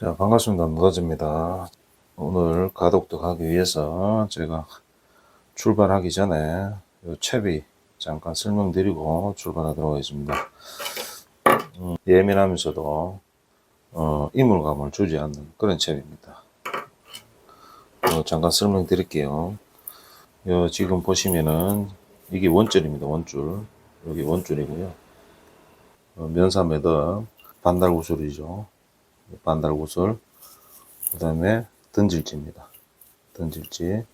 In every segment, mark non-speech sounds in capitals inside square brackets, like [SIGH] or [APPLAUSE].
자, 반갑습니다. 노다지입니다. 오늘 가독도 가기 위해서 제가 출발하기 전에 요 채비 잠깐 설명드리고 출발하도록 하겠습니다. 음, 예민하면서도 어, 이물감을 주지 않는 그런 채비입니다. 어, 잠깐 설명드릴게요. 요 지금 보시면은 이게 원줄입니다. 원줄. 여기 원줄이고요. 어, 면사 매듭 반달 구슬이죠. 반달 구슬. 그 다음에 던질지입니다. 던질지.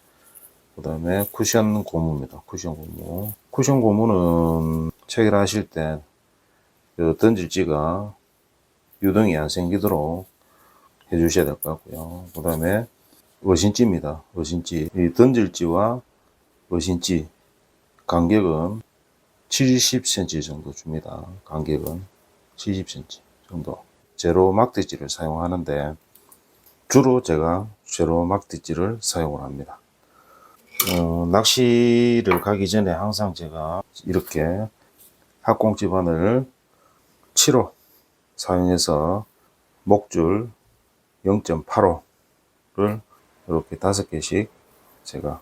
그 다음에 쿠션 고무입니다. 쿠션 고무. 쿠션 고무는 체결하실 때, 그 던질지가 유동이 안 생기도록 해주셔야 될 것 같고요. 그 다음에 워신지입니다. 워신지. 이 던질지와 워신지 간격은 70cm 정도 줍니다. 간격은 70cm 정도. 제로 막대지를 사용하는데 주로 제가 제로 막대지를 사용을 합니다. 어, 낚시를 가기 전에 항상 제가 이렇게 합공지 바늘 7호 사용해서 목줄 0.85를 이렇게 다섯 개씩 제가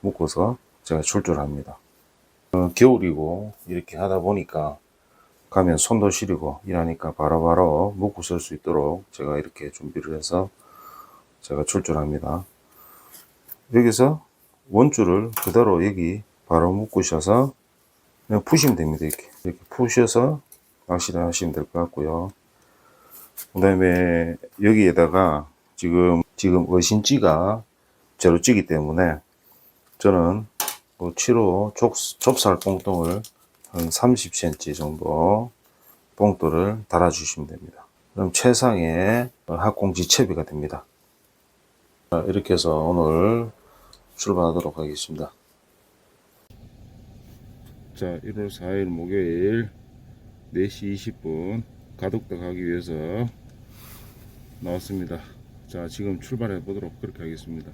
묶어서 제가 출줄합니다. 어, 겨울이고 이렇게 하다 보니까 가면 손도 시리고 이러니까 바로바로 묶고 쓸 수 있도록 제가 이렇게 준비를 해서 제가 출줄합니다. 여기서 원줄을 그대로 여기 바로 묶으셔서 그냥 푸시면 됩니다. 이렇게 이렇게 푸셔서 낚시를 하시면 될 것 같고요. 그 다음에 여기에다가 지금 지금 어신지가 제로찌기 때문에 저는 그 7호 좁, 좁쌀 뽕똥을 한 30cm 정도 뽕돌을 달아주시면 됩니다. 그럼 최상의 합공지 채비가 됩니다. 자, 이렇게 해서 오늘 출발하도록 하겠습니다. 자, 1월 4일 목요일 4시 20분 가덕도 가기 위해서 나왔습니다. 자, 지금 출발해 보도록 그렇게 하겠습니다.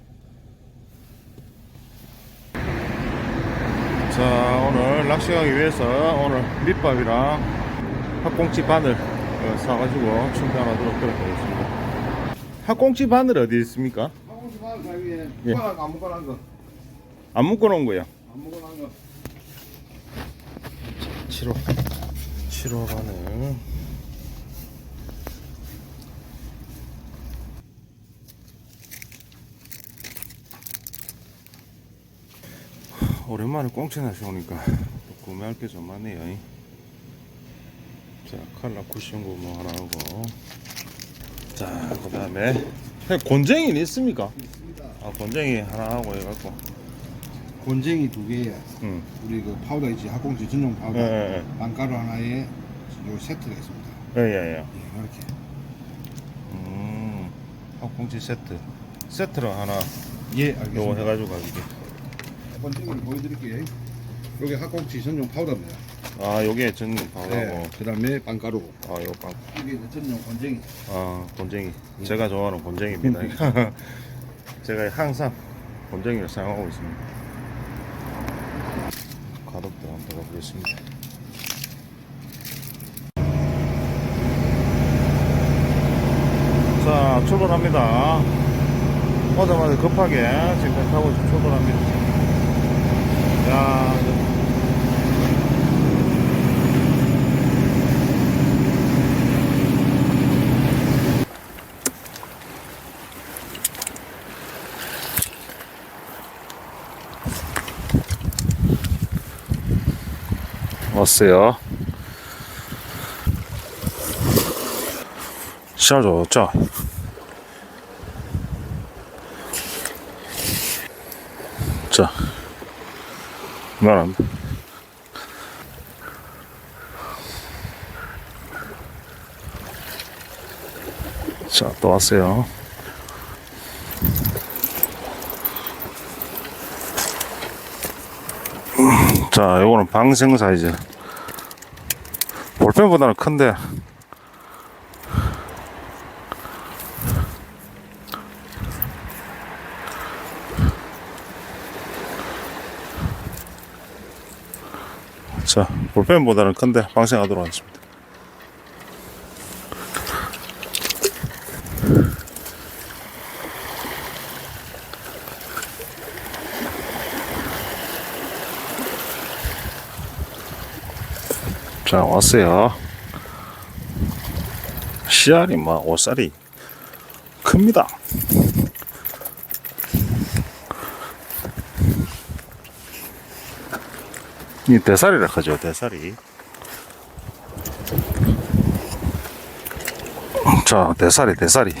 자 오늘 낚시 가기 위해서 오늘 밑밥이랑 합공치 바늘 어, 사가지고 충전하도록 하겠습니다 합공치 바늘 어디 있습니까? 하고싶은 사위에 예. 숟가락 안 묶어놓은 거. 안 묶어놓은 거야 안 묶어놓은 거. 7호 7호 바늘 오랜만에 꽁치 낚시 오니까 또 구매할 게 좀 많네요 자 칼라 쿠션 고무 하나 하고 자 그 다음에 곤쟁이는 있습니까? 있습니다. 아 곤쟁이 하나 하고 해갖고 곤쟁이 두 개에 응. 우리 그 파우더 있지 학공지 전용 파우더 예예예 빵가루 하나에 요 세트가 있습니다. 예예예 예, 이렇게 음, 합공치 세트. 세트로 하나 예 요거 알겠습니다. 해가지고 가지 고. 곤쟁이를 보여드릴게요. 여기 학공지 전용 파우더입니다. 아, 요게 전용 네. 파우더고. 그다음에 빵가루. 아, 요 빵. 이게 이제 전용 곤쟁이. 아, 곤쟁이. 제가 좋아하는 곤쟁이입니다. [LAUGHS] 제가 항상 곤쟁이를 사용하고 있습니다. 가덕도 한번 가보겠습니다. 자, 출발합니다. 오자마자 급하게 지금 배 타고 출발합니다. 야, 왔어요. 시작 좋죠? 자, 말합니다. 자, 또 왔어요. 자, 요거는 방생 사이즈. 볼펜보다는 큰데. 자, 볼펜보다는 큰데 방생하도록 하겠습니다. 자, 왔어요. 씨알이 막 오살이 큽니다. 이 대살이라 하죠, 대살이. 자, 대살이, 대살이.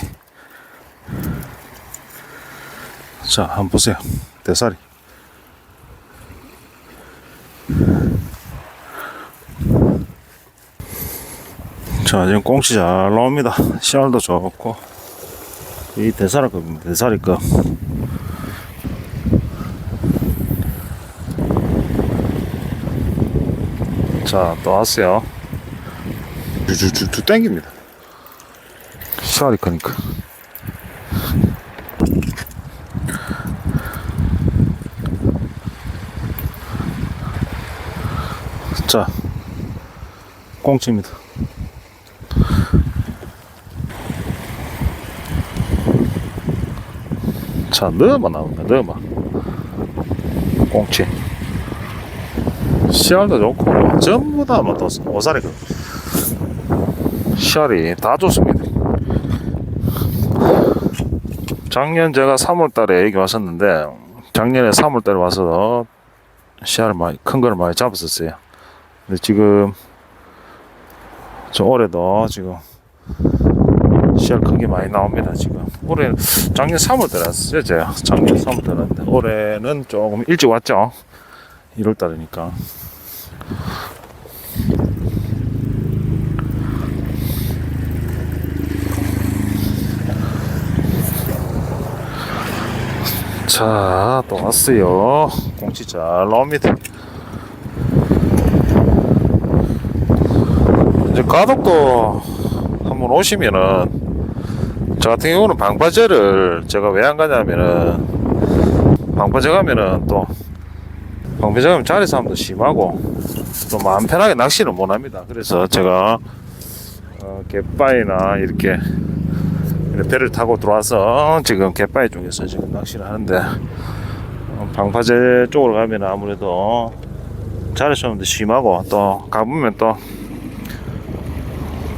자, 한번 보세요. 대살이. 자, 지금 꽁치 잘 나옵니다. 씨알도 좋고. 이 대살이 겁니다. 대살이 거. 자, 또 왔어요. 주주주주 땡깁니다. 크니까. 자, 꽁치입니다. 자, 넣어봐 나온다, 넣어봐. 꽁치. 씨알도 좋고, 전부 다 뭐, 또, 오사리 그. 씨알이 다 좋습니다. 작년 제가 3월 달에 여기 왔었는데, 작년에 3월 달에 와서 씨알을 많이, 큰 거를 많이 잡았었어요. 근데 지금, 저 올해도 지금, 씨알 큰게 많이 나옵니다, 지금. 올해, 작년 3월 달에 왔어요, 제가. 작년 3월 달에 왔는데, 올해는 조금 일찍 왔죠. 1월 달이니까. 자, 또 왔어요. 공치 잘 나옵니다. 이제 가덕도 한번 오시면은 저 같은 경우는 방파제를 제가 왜 안 가냐면은 방파제 가면은 또 가면 자리 싸움도 심하고 또 마음 편하게 낚시를 못 합니다. 그래서 제가 어, 갯바위나 이렇게 배를 타고 들어와서 지금 갯바위 쪽에서 지금 낚시를 하는데 어, 방파제 쪽으로 가면 아무래도 자리 싸움도 심하고 또 가보면 또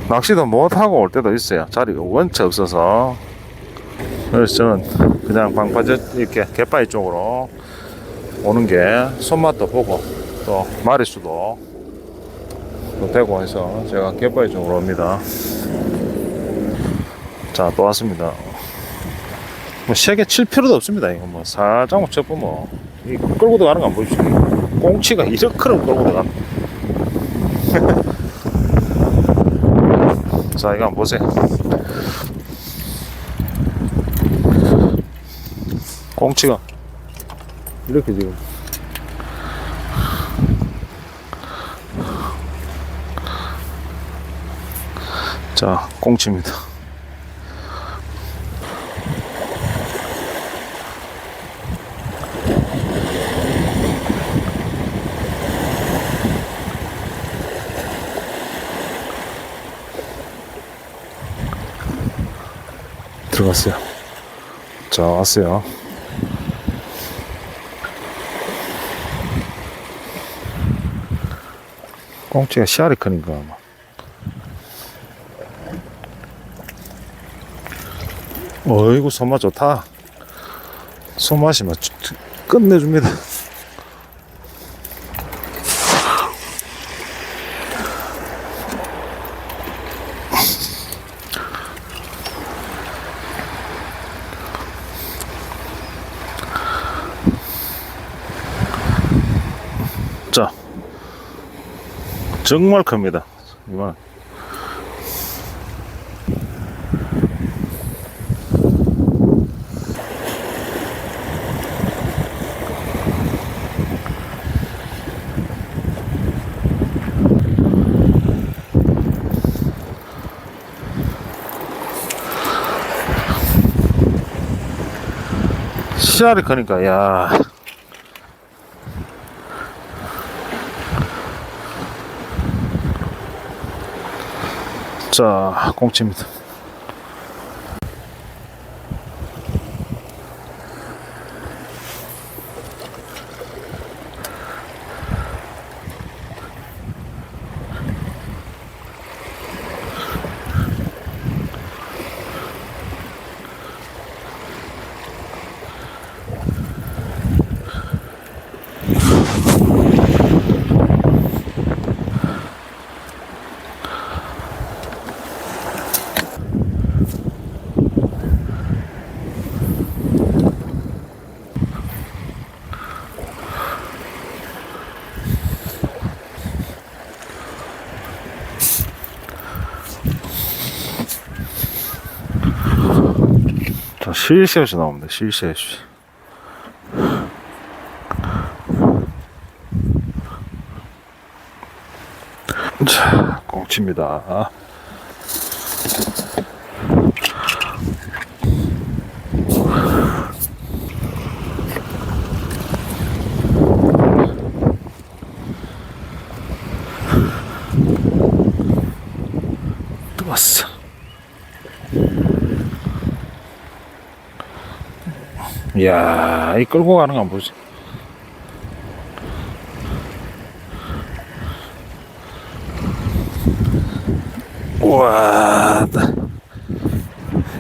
낚시도 못하고 올 때도 있어요. 자리가 원체 없어서. 그래서 저는 그냥 방파제 이렇게 갯바위 쪽으로 오는 게 손맛도 보고 또 마리수도 또 되고 해서 제가 갯바위 쪽으로 옵니다. 자, 또 왔습니다. 뭐 세게 칠 필요도 없습니다. 이거 뭐 살짝만 쳐보면 뭐. 이 끌고 들어가는 거 안 보이시죠? 꽁치가 이렇게 끌고 들어가. [LAUGHS] 자, 이거 한번 보세요. 꽁치가 이렇게 지금 자, 꽁치입니다. 들어갔어요. 자, 왔어요. 꽁치가 씨알이 크니까 아마. 어이구, 손맛 좋다. 손맛이 막 끝내줍니다. 자, 정말 큽니다. 이만. 씨알이 크니까, 야. 자, 꽁치입니다. 자, 실셋이 나옵니다. 실셋. 자, 꽁치입니다. 또 왔어. 이야, 이 끌고 가는 거 보지. 우와, 나-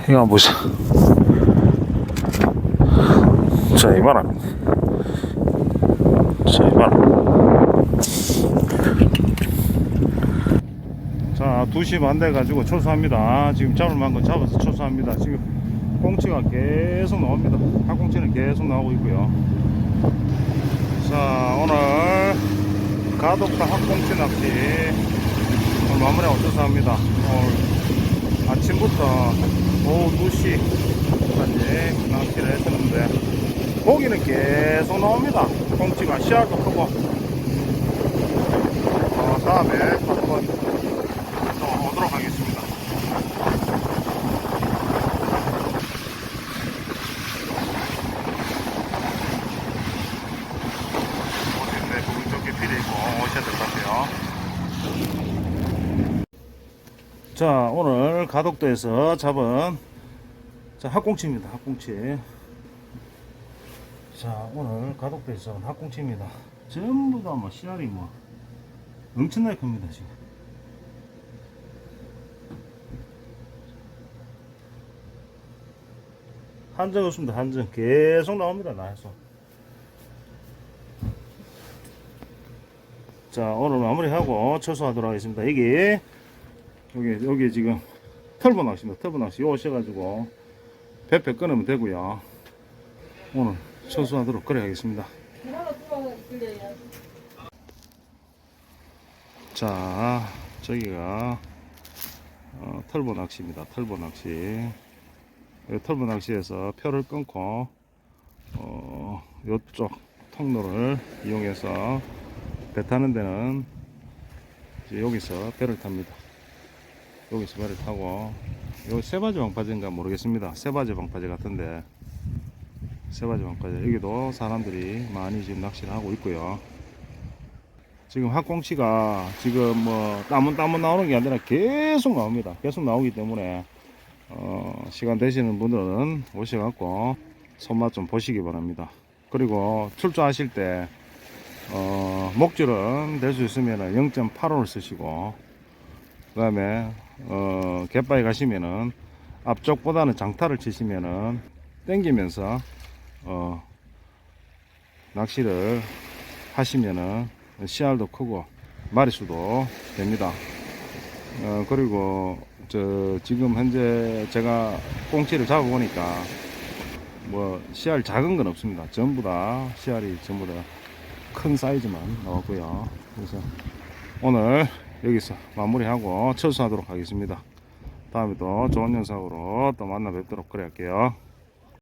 이거 한번 보자. 자, 이봐라. 자, 이봐라. 자, 2시 반 돼가지고 철수합니다. 지금 잡을 만큼 잡아서 철수합니다. 지금 꽁치가 계속 나옵니다. 학꽁치는 계속 나오고 있고요. 자, 오늘 가독과 학꽁치 낚시 오늘 마무리하고 철수합니다. 오늘 아침부터 오후 2시까지 낚시를 했었는데 고기는 계속 나옵니다. 꽁치가 씨알도 크고 어, 다음에 한번 또 오도록 하겠습니다. 오신데 부분 좋게 필요 있고 오셔야 될 것 같아요. 자, 오늘 가덕도에서 잡은 자, 학꽁치입니다. 학꽁치. 자, 오늘 가덕도에서 잡은 학꽁치입니다. 전부 다 뭐 씨알이 뭐 엄청나게 큽니다, 지금. 한정 없습니다. 한정 계속 나옵니다. 나에서. 자 오늘 마무리하고 철수하도록 하겠습니다. 여기 여기 여기 지금 털보 낚시입니다. 털보 낚시 요 오셔가지고 배패 끊으면 되고요. 오늘 철수하도록 그래 하겠습니다. 자 저기가 어, 털보 낚시입니다. 털보 낚시. 이 털보 낚시에서 표를 끊고 어, 요쪽 통로를 이용해서 배 타는 데는 여기서 배를 탑니다. 여기서 배를 타고 여기 세바지 방파제인가 모르겠습니다. 세바지 방파제 같은데 세바지 방파제 여기도 사람들이 많이 지금 낚시를 하고 있고요. 지금 학꽁치가 지금 뭐 따문 따문 나오는 게 아니라 계속 나옵니다. 계속 나오기 때문에 어, 시간 되시는 분들은 오셔갖고 손맛 좀 보시기 바랍니다. 그리고 출조하실 때 어, 목줄은 될 수 있으면 0.85를 쓰시고 그 다음에 어, 갯바위 가시면은 앞쪽보다는 장타를 치시면은 땡기면서 어, 낚시를 하시면은 씨알도 크고 마리수도 됩니다. 어, 그리고 저 지금 현재 제가 꽁치를 잡아 보니까 뭐 씨알 작은 건 없습니다. 전부 다 씨알이 전부 다 큰 사이즈만 나왔고요. 그래서 오늘 여기서 마무리하고 철수하도록 하겠습니다. 다음에 또 좋은 영상으로 또 만나 뵙도록 그래 할게요.